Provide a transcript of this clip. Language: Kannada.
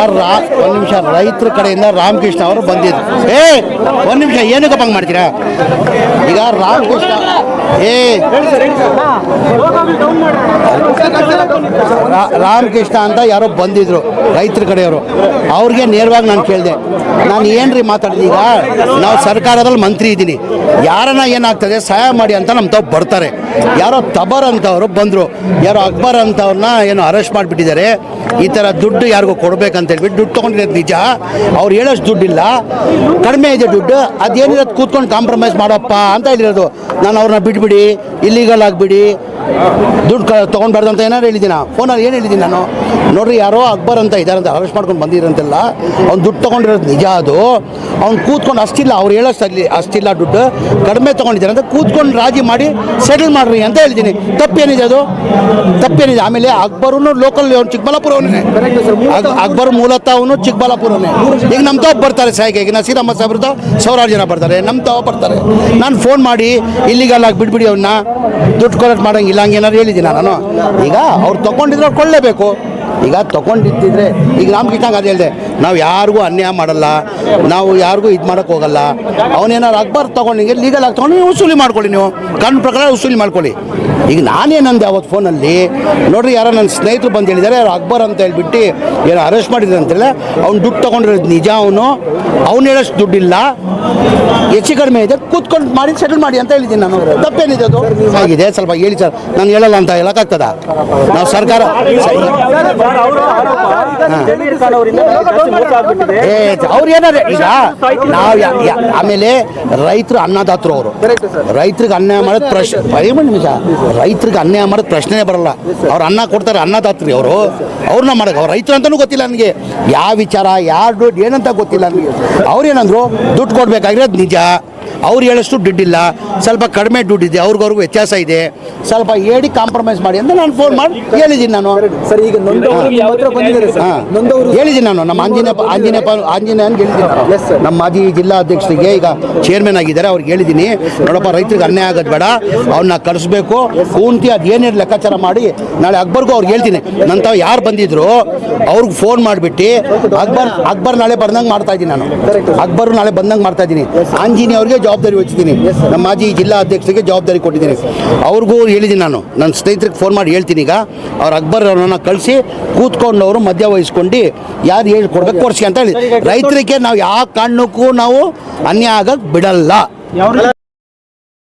ಒಂದು ನಿಮಿಷ ರೈತರ ಕಡೆಯಿಂದ ರಾಮಕೃಷ್ಣ ಅವರು ಬಂದಿದ್ರು. ಏ ಒಂದು ನಿಮಿಷ ಏನಕ್ಕಪ್ಪ ಮಾಡ್ತೀರಾ? ಈಗ ರಾಮಕೃಷ್ಣ ಏ. ರಾಮಕೃಷ್ಣ ಅಂತ ಯಾರೋ ಬಂದಿದ್ರು ರೈತರ ಕಡೆಯವರು. ಅವ್ರಿಗೆ ನೇರವಾಗಿ ನಾನು ಕೇಳಿದೆ, ನಾನು ಏನ್ರಿ ಮಾತಾಡಿದೆ ಈಗ? ನಾವು ಸರ್ಕಾರದಲ್ಲಿ ಮಂತ್ರಿ ಇದ್ದೀನಿ. ಯಾರನ್ನ ಏನಾಗ್ತದೆ ಸಹಾಯ ಮಾಡಿ ಅಂತ ನಮ್ಮ ತಾವು ಬರ್ತಾರೆ. ಯಾರೋ ತಬರ್ ಅಂತವರು ಬಂದರು. ಯಾರೋ ಅಕ್ಬರ್ ಅಂತವ್ರನ್ನ ಏನೋ ಅರೆಸ್ಟ್ ಮಾಡಿಬಿಟ್ಟಿದ್ದಾರೆ. ಈ ಥರ ದುಡ್ಡು ಯಾರಿಗೂ ಕೊಡ್ಬೇಕಂತ ಹೇಳ್ಬಿಟ್ಟು ದುಡ್ಡು ತೊಗೊಂಡಿರೋದು ನಿಜ. ಅವ್ರು ಹೇಳೋಷ್ಟು ದುಡ್ಡಿಲ್ಲ. ಕಡಿಮೆ ಇದೆ ದುಡ್ಡು. ಅದೇನಿರೋದು ಕೂತ್ಕೊಂಡು ಕಾಂಪ್ರಮೈಸ್ ಮಾಡಪ್ಪ ಅಂತ ಹೇಳಿರೋದು. ನಾನು ಅವ್ರನ್ನ ಬಿಟ್ಬಿಡಿ ಇಲ್ಲಿಗಲ್ ಆಗಿಬಿಡಿ. ದುಡ್ಡು ಕ ತೊಗೊಂಡ್ಬಾರ್ದು ಅಂತ ಏನಾರು ಹೇಳಿದ್ದೀನ? ಫೋನಲ್ಲಿ ಏನು ಹೇಳಿದ್ದೀನಿ ನಾನು? ನೋಡ್ರಿ ಯಾರೋ ಅಕ್ಬರ್ ಅಂತ ಇದ್ದಾರೆ ಅಂತ ಅರೆಸ್ಟ್ ಮಾಡ್ಕೊಂಡು ಬಂದಿರಂತೆಲ್ಲ. ಅವ್ನು ದುಡ್ಡು ತೊಗೊಂಡಿರೋದು ನಿಜ ಅದು. ಅವ್ನು ಕೂತ್ಕೊಂಡು ಅಷ್ಟಿಲ್ಲ ಅವ್ರು ಹೇಳೋಷ್ಟು ಅಲ್ಲಿ ಅಷ್ಟಿಲ್ಲ ದುಡ್ಡು. ಕಡಿಮೆ ತೊಗೊಂಡಿದ್ದಾರೆ ಅಂತ ಕೂತ್ಕೊಂಡು ರಾಜಿ ಮಾಡಿ ಸೆಟಲ್ ಮಾಡ್ರಿ ಅಂತ ಹೇಳಿದ್ದೀನಿ. ತಪ್ಪೇನಿದೆ ಅದು? ತಪ್ಪೇನಿದೆ? ಆಮೇಲೆ ಅಕ್ಬರೂ ಲೋಕಲ್ ಅವ್ನು ಚಿಕ್ಕಬಳ್ಳಾಪುರವನೇ ಅಕ್ಬರ್ ಮೂಲತಃ ಅವನು ಚಿಕ್ಕಬಳ್ಳಾಪುರನೇ ಈಗ ನಮ್ಮ ತಾವು ಬರ್ತಾರೆ ಸಾಯಿಗೆ. ಈಗ ನಸೀರಮ್ಮ ಸಾವಿರಾರು ಜನ ಬರ್ತಾರೆ. ನಮ್ಮ ತಾವ ಬರ್ತಾರೆ. ನಾನು ಫೋನ್ ಮಾಡಿ ಇಲ್ಲಿಗೆಲ್ಲ ಬಿಟ್ಬಿಡಿ ಅವನ್ನ ದುಡ್ಡು ಕಲೆಕ್ಟ್ ಮಾಡೋಂಗಿಲ್ಲ ಹಂಗೇನಾದ್ರು ಹೇಳಿದ್ದೀನಿ ನಾನು? ಈಗ ಅವ್ರು ತೊಗೊಂಡಿದ್ರೆ ಅವ್ರು ಕೊಳ್ಳೇಬೇಕು ಈಗ ತೊಗೊಂಡಿದ್ದಿದ್ರೆ, ಈಗ ರಾಮಕೃಷ್ಣ ಅದು ಹೇಳಿದೆ, ನಾವು ಯಾರಿಗೂ ಅನ್ಯಾಯ ಮಾಡಲ್ಲ, ನಾವು ಯಾರಿಗೂ ಇದು ಮಾಡೋಕೆ ಹೋಗಲ್ಲ. ಅವನೇನಾರು ಅಕ್ಬಾರ್ ತೊಗೊಂಡಿಂಗೆ ಲೀಗಲ್ ಆಗಿ ತೊಗೊಂಡು, ನೀವು ವಸೂಲಿ ಮಾಡ್ಕೊಳ್ಳಿ ನೀವು. ಕಣ್ಣು ಪ್ರಕಾರ ವಸೂಲಿ ಮಾಡ್ಕೊಳ್ಳಿ. ಈಗ ನಾನೇನಂದೆ ಅವತ್ತು ಫೋನಲ್ಲಿ. ನೋಡ್ರಿ ಯಾರೋ ನನ್ನ ಸ್ನೇಹಿತರು ಬಂದು ಹೇಳಿದ್ದಾರೆ ಯಾರು ಅಕ್ಬರ್ ಅಂತ ಹೇಳ್ಬಿಟ್ಟು ಏನೋ ಅರೆಸ್ಟ್ ಮಾಡಿದ್ರು ಅಂತೇಳಿ ಅವ್ನು ದುಡ್ಡು ತೊಗೊಂಡಿರೋದು ನಿಜ ಅವನು. ಅವ್ನು ಹೇಳೋಷ್ಟು ದುಡ್ಡಿಲ್ಲ. ಹೆಚ್ಚು ಕಡಿಮೆ ಇದೆ ಕೂತ್ಕೊಂಡು ಮಾಡಿ ಸೆಟಲ್ ಮಾಡಿ ಅಂತ ಹೇಳಿದ್ದೀನಿ ನಾನು. ತಪ್ಪೇನಿದೆ ಅದು? ಆಗಿದೆ ಸ್ವಲ್ಪ ಹೇಳಿ ಸರ್. ನಾನು ಹೇಳಲ್ಲ ಅಂತ ಹೇಳಕ್ಕಾಗ್ತದ? ನಾವು ಸರ್ಕಾರ ಏ ಅವ್ರು ಏನಾರ? ಈಗ ನಾವು ಆಮೇಲೆ ರೈತರು ಅನ್ನದಾತರು ಅವರು. ರೈತರಿಗೆ ಅನ್ಯಾಯ ಮಾಡೋದು ಪ್ರಶ್ನೆ ನಿಮಿಷ ರೈತರಿಗೆ ಅನ್ಯಾಯ ಮಾಡೋದು ಪ್ರಶ್ನೆ ಬರಲ್ಲ. ಅವ್ರು ಅನ್ನ ಕೊಡ್ತಾರೆ ಅನ್ನದಾತ್ರಿ ಅವರು. ಅವ್ರನ್ನ ಮಾಡಕ್ಕೆ ಅವ್ರು ರೈತರು ಅಂತಲೂ ಗೊತ್ತಿಲ್ಲ ನನಗೆ. ಯಾವ ವಿಚಾರ ಯಾರು ಏನಂತ ಗೊತ್ತಿಲ್ಲ ನನಗೆ. ಅವ್ರೇನಂದ್ರು ದುಡ್ಡು ಕೊಡ್ಬೇಕಾಗಿರೋದು ನಿಜ. ಅವ್ರು ಹೇಳಷ್ಟು ದುಡ್ಡಿಲ್ಲ ಸ್ವಲ್ಪ ಕಡಿಮೆ ದುಡ್ಡಿದೆ ಅವ್ರಿಗವ್ರಿಗೂ ವ್ಯತ್ಯಾಸ ಇದೆ ಸ್ವಲ್ಪ ಹೇಳಿ ಕಾಂಪ್ರಮೈಸ್ ಮಾಡಿ ಅಂತ ನಾನು ಫೋನ್ ಮಾಡಿ ಹೇಳಿದ್ದೀನಿ ನಾನು. ಸರ್ ಈಗ ಹೇಳಿದ್ದೀನಿ ನಾನು ನಮ್ಮ ಆಂಜನೇಯ ಆಂಜನೇಯ ಆಂಜನೇಯ ಹೇಳಿದ್ದೀನಿ. Yes, ನಮ್ಮ ಮಾಜಿ ಜಿಲ್ಲಾ ಅಧ್ಯಕ್ಷರಿಗೆ ಈಗ ಚೇರ್ಮನ್ ಆಗಿದ್ದಾರೆ ಅವ್ರಿಗೆ ಹೇಳಿದ್ದೀನಿ. ನೋಡಪ್ಪ ರೈತರಿಗೆ ಅನ್ಯಾಯ ಆಗೋದು ಬೇಡ ಅವ್ರನ್ನ ಕಳಿಸ್ಬೇಕು. ಕೂಂತಿ ಅದು ಏನೇನು ಲೆಕ್ಕಾಚಾರ ಮಾಡಿ ನಾಳೆ ಅಕ್ಬರ್ಗೂ ಅವ್ರಿಗೆ ಹೇಳ್ತೀನಿ. ನಂತ ಯಾರು ಬಂದಿದ್ರು ಅವ್ರಿಗೆ ಫೋನ್ ಮಾಡಿಬಿಟ್ಟು ಅಕ್ಬರ್ ಅಕ್ಬರ್ ನಾಳೆ ಬಂದಂಗೆ ಮಾಡ್ತಾ ಇದ್ದೀನಿ ನಾನು. ಅಕ್ಬರ್ ನಾಳೆ ಬಂದಂಗೆ ಮಾಡ್ತಾ ಇದ್ದೀನಿ. ಆಂಜನೇಯ ಅವ್ರಿಗೆ ಜವಾಬ್ದಾರಿ ವಹಿಸಿದ್ದೀನಿ ನಮ್ಮ ಮಾಜಿ ಜಿಲ್ಲಾ ಅಧ್ಯಕ್ಷರಿಗೆ ಜವಾಬ್ದಾರಿ ಕೊಟ್ಟಿದ್ದೀನಿ. ಅವ್ರಿಗೂ ಹೇಳಿದ್ದೀನಿ ನಾನು. ನನ್ನ ಸ್ನೇಹಿತರಿಗೆ ಫೋನ್ ಮಾಡಿ ಹೇಳ್ತೀನಿ ಈಗ. ಅವ್ರ ಅಕ್ಬರ್ ಅವ್ರನ್ನ ಕಳಿಸಿ ಕೂತ್ಕೊಂಡು ಅವರು ಮಧ್ಯ ವಹಿಸ್ಕೊಂಡು ಯಾರು ಹೇಳಿ ಕೊಡ್ಬೇಕು ಕೊಡ್ಸಿ ಅಂತ ಹೇಳಿ. ರೈತರಿಗೆ ನಾವು ಯಾವ ಕಾರಣಕ್ಕೂ ನಾವು ಅನ್ಯಾಯ ಆಗಕ್ಕೆ ಬಿಡಲ್ಲ.